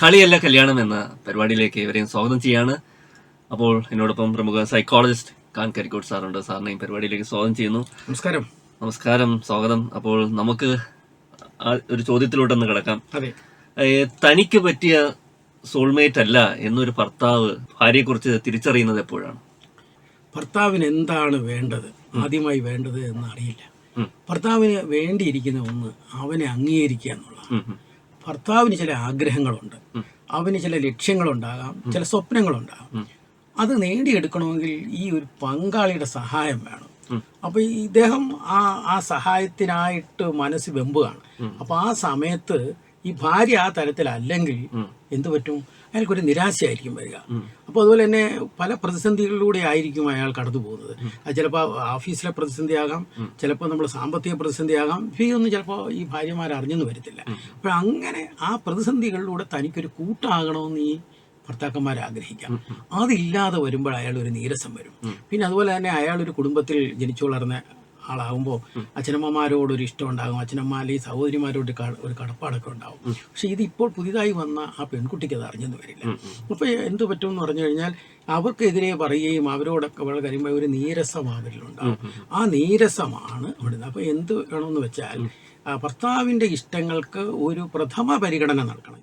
കളിയല്ല കല്യാണം എന്ന പരിപാടിയിലേക്ക് ഇവരെയും സ്വാഗതം ചെയ്യാണ്. അപ്പോൾ എന്നോടൊപ്പം പ്രമുഖ സൈക്കോളജിസ്റ്റ് കാൻ കരിക്കോട് സാറുണ്ട്. സാറിനെയും പരിപാടിയിലേക്ക് സ്വാഗതം ചെയ്യുന്നു. നമസ്കാരം. നമസ്കാരം സ്വാഗതം. അപ്പോൾ നമുക്ക് ഒരു ചോദ്യത്തിലോട്ടൊന്ന് കിടക്കാം. തനിക്ക് പറ്റിയ സോൾമേറ്റ് അല്ല എന്നൊരു ഭർത്താവ് ഭാര്യയെക്കുറിച്ച് തിരിച്ചറിയുന്നത് എപ്പോഴാണ്? ഭർത്താവിന് എന്താണ് വേണ്ടത്? ആദ്യമായി വേണ്ടത് എന്ന് അറിയില്ല ഭർത്താവിന് വേണ്ടിയിരിക്കുന്ന ഒന്ന് അവനെ അംഗീകരിക്കുക എന്നുള്ളതാണ്. ഭർത്താവിന് ചില ആഗ്രഹങ്ങളുണ്ട്. അവന് ചില ലക്ഷ്യങ്ങളുണ്ടാകാം. ചില സ്വപ്നങ്ങളുണ്ടാകാം. അത് നേടിയെടുക്കണമെങ്കിൽ ഈ ഒരു പങ്കാളിയുടെ സഹായം വേണം. അപ്പൊ ഇദ്ദേഹം ആ ആ സഹായത്തിനായിട്ട് മനസ്സ് വെമ്പുകയാണ്. അപ്പൊ ആ സമയത്ത് ഈ ഭാര്യ ആ തരത്തിലല്ലെങ്കിൽ എന്തു പറ്റും? അയാൾക്കൊരു നിരാശയായിരിക്കും വരിക. അപ്പോൾ അതുപോലെ തന്നെ പല പ്രതിസന്ധികളിലൂടെ ആയിരിക്കും അയാൾ കടന്നു പോകുന്നത്. അത് ചിലപ്പോൾ ഓഫീസിലെ പ്രതിസന്ധിയാകാം ചിലപ്പോൾ നമ്മൾ സാമ്പത്തിക പ്രതിസന്ധിയാകാം ഇവയൊന്നും ചിലപ്പോൾ ഈ ഭാര്യമാർ അറിഞ്ഞെന്ന് വരത്തില്ല അപ്പോൾ അങ്ങനെ ആ പ്രതിസന്ധികളിലൂടെ തനിക്കൊരു കൂട്ടാകണമെന്ന് ഈ ഭർത്താക്കന്മാർ ആഗ്രഹിക്കാം. അതില്ലാതെ വരുമ്പോൾ അയാൾ ഒരു നീരസം വരും. പിന്നെ അതുപോലെ തന്നെ അയാൾ ഒരു കുടുംബത്തിൽ ജനിച്ചു വളർന്ന ആളാകുമ്പോൾ അച്ഛനമ്മമാരോട് ഒരു ഇഷ്ടം ഉണ്ടാകും അച്ഛനമ്മ അല്ലെങ്കിൽ സഹോദരിമാരോട് ഒരു കടപ്പാടൊക്കെ ഉണ്ടാകും. പക്ഷെ ഇത് ഇപ്പോൾ പുതിയതായി വന്ന ആ പെൺകുട്ടിക്ക് അത് അറിഞ്ഞെന്ന് വരില്ല. അപ്പോൾ എന്ത് പറ്റും എന്ന് പറഞ്ഞു കഴിഞ്ഞാൽ അവർക്കെതിരെ പറയുകയും അവരോടൊക്കെ വളരെ കഴിയുമ്പോൾ ഒരു നീരസം ഉണ്ടാകും ആ നീരസമാണ് അവിടുന്ന്. അപ്പോൾ എന്ത് വേണമെന്ന് വെച്ചാൽ ഭർത്താവിന്റെ ഭർത്താവിന്റെ ഇഷ്ടങ്ങൾക്ക് ഒരു പ്രഥമ പരിഗണന നൽകണം.